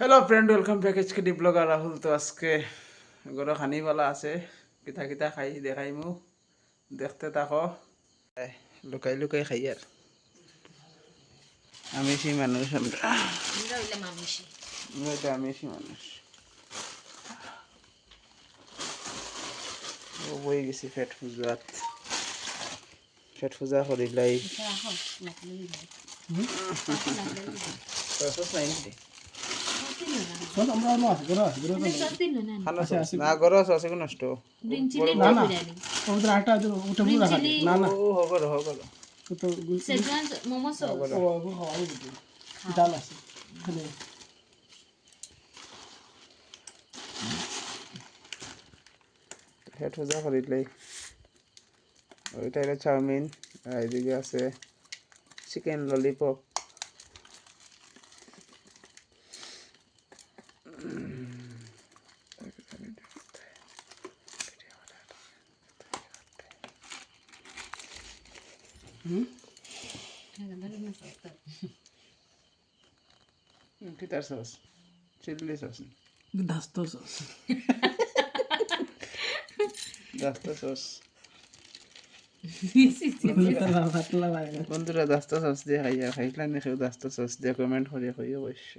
Hello friend welcome back HK D blogger Rahul তো আজকে গরো খানিবালা আছে। কিতা কিতা খাই দেখাই মু। দেখতে থাকো। লুকাই লুকাই খাই আর। আমি সেই মানুষ আমরা। আমি সেই মানুষ। ও বই গেছি পেট পূজাত পেট পূজা করিলাই। রাখো লাগলেই ভাই সস নাই খালি পেট পূজা করিলাই ওইটা চাউমিন আর এদিকে আছে চিকেন ললিপপ কিতার সস চিলি সস দাস্ত সস দাস্তা সস তারা ফাটলা লাগে বন্ধুরা দাস্তা সস দিয়ে খাই আর খাইলা নি সেও দাস্তা সস দিয়ে কমেন্ট করে খাই অবশ্য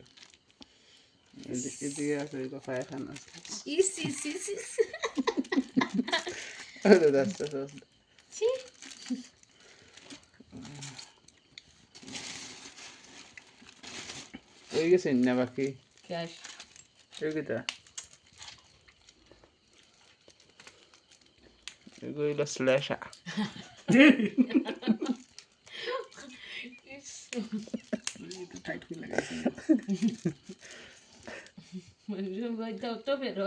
এদি- এদিকে আছে ওই পায়খানা আছে ইস ইস ইস ইস ওই দাস্তা সস ওই গেছে না বাকি? ক্যাশ কিতা এগুলো স্ল্যাশা তো?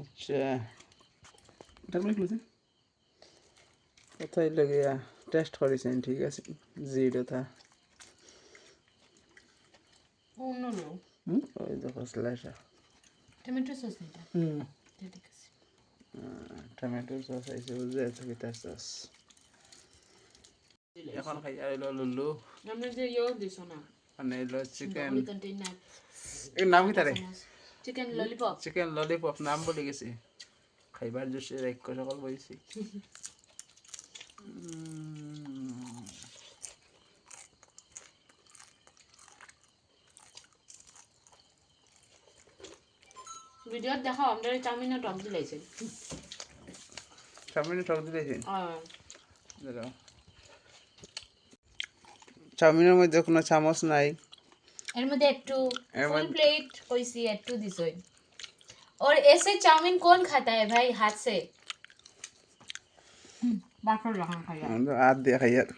আচ্ছা। কোথায় লাগিয়া টেস্ট করেছেন ঠিক আছে। জিরো থা অন্য লো ওই দেখো স্ল্যাশা টমেটো সস এটা? হুম। ঠিক আছে টমেটো সস আইছে বুঝে আছে কিতা সস এখন খাই আর এলো লুলু। আমরা যে ইয়ো দিছো না। মানে এলো চিকেন এর নাম চিকেন ললিপপ চিকেন ললিপপ নাম বলে গেছি। খাইবার জোশে এক সকল বইছি। ভিডিওত দেখাও আমরা চাউমিনের টক দিলাইছে চাউমিনে টক দিলেছেন আর দাঁড়াও। চাউমিনের মধ্যে কোনো চামচ নাই এর মধ্যে একটু এর ফুল মধ্যে- प्लेट কইছি একটু দিছই और ऐसे चाउमीन कौन खाता है भाई हाथ से বাফর রাখা খাইয়া আমরা হাত দিয়ে খাই আর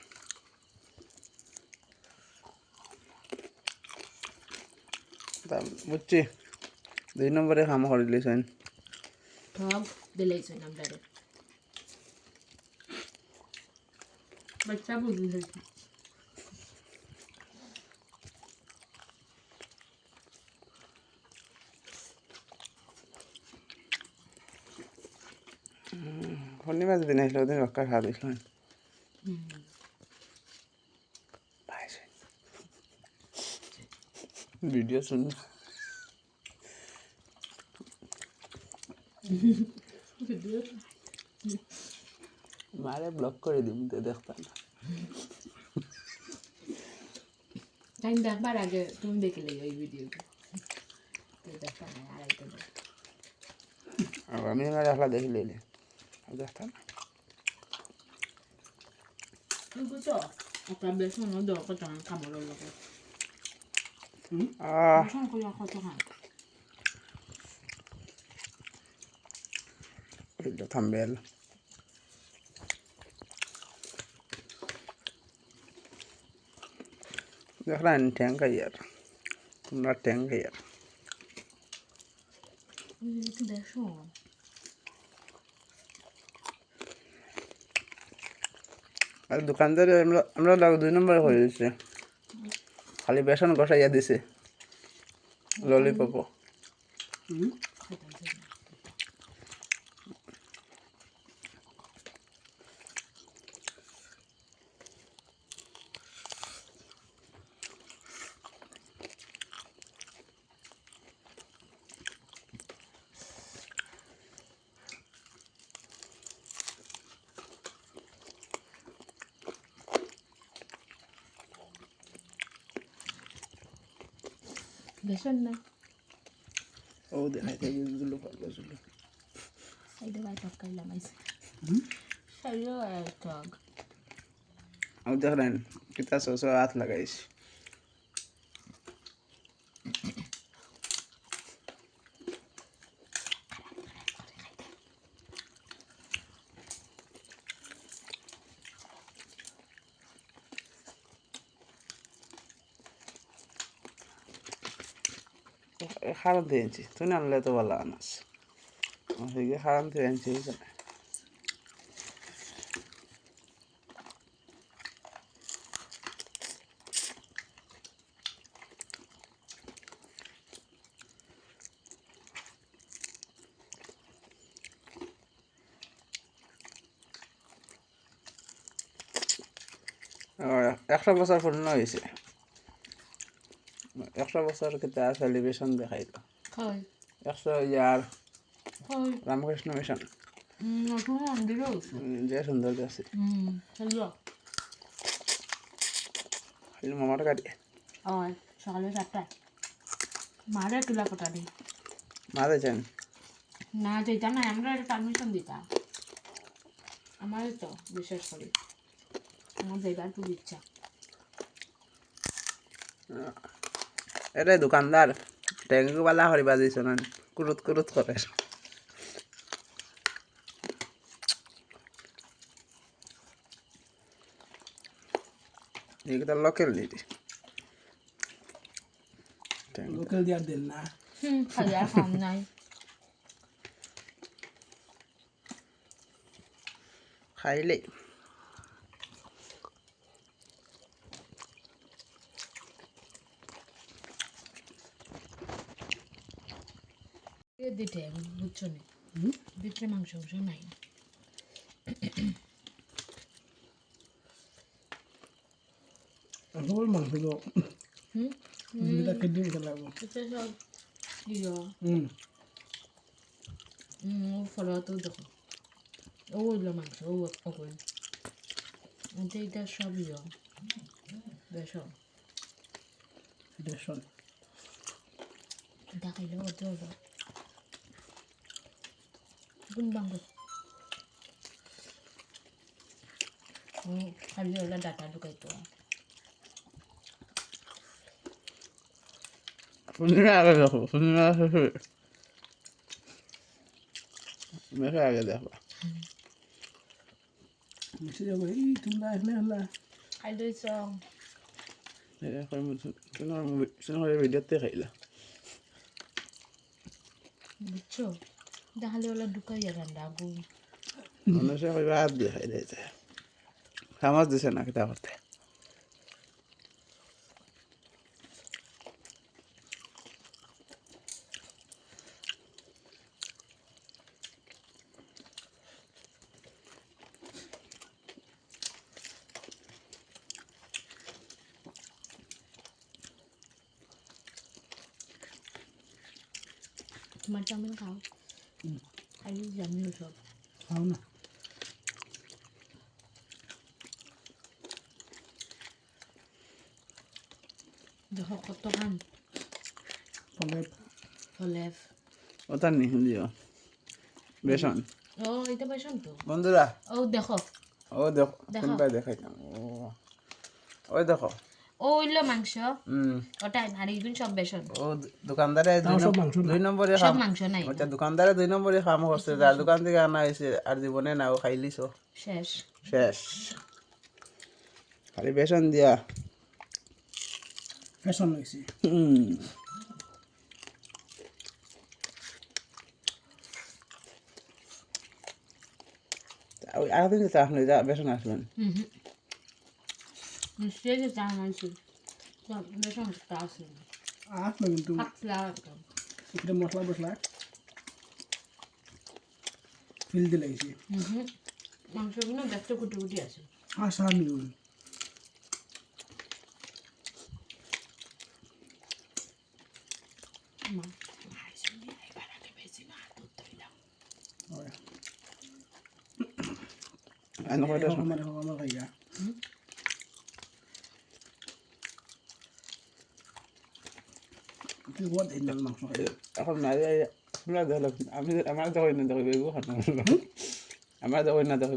তা বুঝছি দুই নম্বরে কাম করে দিলেছেন ঠক দিলাইছই নামটারে বাচ্চা বুঝলি হইছে শনিবার দিন আসলে ওদিন রক্ষা খাওয়া দিয়েছিলেন ভিডিও শুন মারে ব্লক করে দিম তো দেখতাম না। টাইম দেখবার আগে তুমি দেখলে ওই ভিডিওটা। দেখবা না দেখ আর আমি একলা দেখলে আমি দেখতাম না। বুঝছ? একটা বেসন ও দরকার তোমার কামড়ের লোকে আহ। খান ভিডিও থাম্বেল দেখলেন ট্যাঙ্ক ইয়ার তোমরা ট্যাঙ্ক ইয়ার বেসন আর দোকানদারে আমরা আমরা লাগ দুই নম্বরে করে দিচ্ছে খালি বেসন কষাইয়া দিছে ললিপপও হুম বেসন না ও দেখাইতে জুলু পারল জুলু সাইডে ভাই তরকারিলাম আইসে হুম? সাইডে আর টক আমি দেখলেন কিতা সস হাত লাগাইছি খারাপ দিয়ে আনছি তুই না আনলে তো ভালো আনাস ওইদিকে খারাপ দিয়ে আনছি এইখানে একশো বছর পূর্ণ হয়েছে একশো বছর কেতা সেলিব্রেশন দেখাইল একশো ইয়ার রামকৃষ্ণ মিশন। যে সুন্দর আছে। মামার গাড়ি। সকালে চারটায় মারে তুলা কোটা দিই মা দিয়েছেন না যেটা না আমরা পারমিশন দিতাম। আমারই তো বিশেষ করে। আমার খুব ইচ্ছা। এটাই দোকানদার ট্যাঙ্কিওয়ালা হরিবা দিছ না কুরুত কুরুত করে লোকেল লোকাল দেন না। হুম খালি খাম নাই। খাইলেই। দিতে বুঝছ না? ভিতরে মাংস মাংস নাই। কেবল মাংস তো। হুম? যেটা খেতে দিতে লাগবো। এটা সব হুম। হুম ফটো দেখো। ও হইল মাংস ও ওগুলো এটা এটা সব ইয়ে বেসন বেসন দেখাইলে অত হলো গুণ বাঙ্গ খালি হলো ডাটা ঢুকাইতো শুনিলে আগে দেখো শুনিলে শেষে মেখে আগে দেখো মিশে যাব এই তোমরা এখানে হলা খাই লইছ ভিডিওতে খাইলা বুঝছ দেখালে হলো ঢুকাইয়া রান্না গুণ মানুষে কইবা হাত দিয়ে খাই দিয়েছে চামচ দিছে না কিতা করতে তোমার চাউমিন খাও খাই জানিও সব খাও না দেখো কত খান ফলে হলে ওটা নি দিও বেসন ও এটা পাইছন তো বন্ধুরা ও দেখো ও দেখো দেখো। কোনটা দেখাইতাম ও ওই দেখো ও হইল মাংস হুম আর এইগুলো সব বেসন। ও দোকানদারে দুই নম্বরে সব মাংস নাই। ওটা দোকানদারে দুই নম্বরে কাম করছে। যার দোকান থেকে আনা হয়েছে আর জীবনে নাও খাইলিছ শেষ। শেষ। খালি বেসন দিয়া। ফ্যাশন হয়েছে হুম আরেকদিন যেতে আসলে বেসন আসবেন। হুম। হুম নিশ্চয়ই যে চা মানছি সব বেসন তা আছে আসলো কিন্তু পাতলা একদম এখানে মশলা মশলা ফিল দিয়ে লাগছে হুম হুম মাংসগুলো দেখতে কুটি কুটি আছে আসা নিউল মা আইন কয়টা আমার আমার খাইয়া তুই বল এই লাল মাংস খাই এখন না আমরা দেখলাম আমি আমার দেখো না দেখো বেগু খানো আমার দেখো না দেখো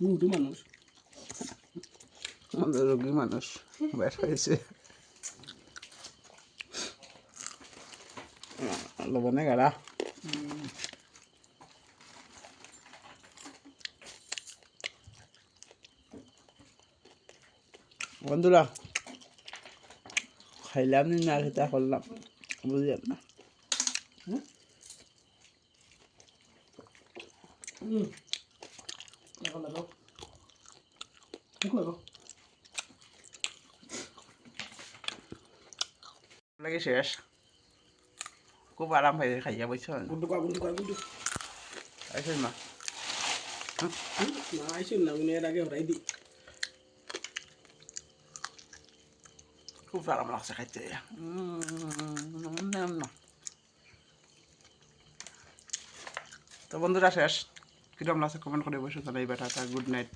মুহূর্তে মানুষ। আমাদের রোগী মানুষ বের হয়েছে। লবণে গাড়া বন্ধুরা খাইলাম নি না খেতে করলাম বুঝলেন না? হুম। লাগাও লাগাও মুখ লাগাও লাগে শেষ? খুব আরাম হয়ে খাইয়া বুঝছেন গুড্ডু কর গুড্ডু কর গুড্ডু? আইসেন না। না আইসি না উনি এর আগে হরাই দি। খুব আরাম লাগছে খাইতে। তো বন্ধুরা শেষ। কিরম লাগছে কমেন্ট করে বসে তাহলে এই বেটা গুড নাইট